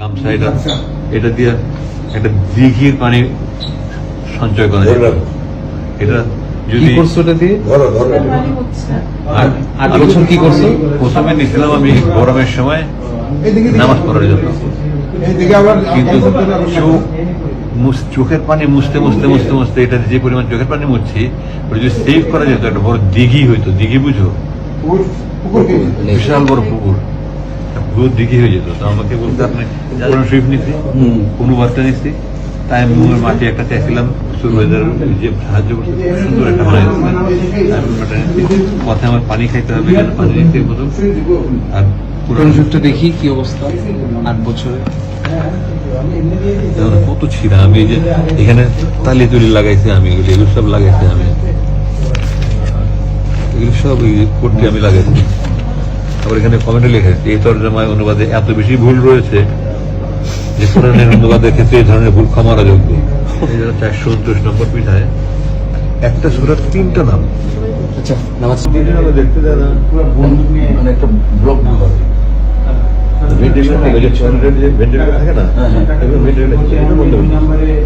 গামছা এটা। এটা দিয়ে একটা দিঘির পানি সঞ্চয় করা যায়। এটা যদি করছ ওটা দিয়ে? ধরো ধরো। আর আট বছর কি করছ? প্রথমে নিয়েছিলাম আমি গরমের সময় নামাজ পড়ার জন্য। কিন্তু চোখ মুছ- চোখের পানি মুছতে মুছতে মুছতে মুছতে এটা যে পরিমাণ চোখের পানি মুছছি ওটা যদি সেভ করা যেত একটা বড় দিঘি হইতো। দিঘি বুঝো? বিশাল বড় পুকুর। পুরো দিঘি হয়ে যেত। তো আমাকে বলতে আপনি কোন শরীফ। বার্তা নিচ্ছি তাই আমি মুখের মাটি একটা চাইছিলাম যে সাহায্য করছে সুন্দর একটা বানাই পথে আমার পানি খাইতে হবে এখানে পানি নিতে মতো আর দেখি? কি অবস্থা? আট বছরে। কত ছিঁড়া। আমি যে এখানে তালি তুলি লাগাইছি আমি এগুলো এগুলো সব লাগাইছি আমি। এগুলো সব কোডটি আমি লাগাইছি। আবার এখানে কমেন্টে লেখা আছে এই তর্জমায় অনুবাদে এত বেশি ভুল রয়েছে যে কোরআনের অনুবাদের ক্ষেত্রে এই ধরনের ভুল ক্ষমার যোগ্য এই জন্য চারশো উনত্রিশ নম্বর পিঠায় একটা সুরার তিনটা নাম আচ্ছা নামাজ দেখতে দেয় না মানে একটা ব্লক ভেন্টিলেশন ভেন্টিলেটর যে ভেন্টিলেটর থাকে না হ্যাঁ, হ্যাঁ। বন্ধ হয়ে।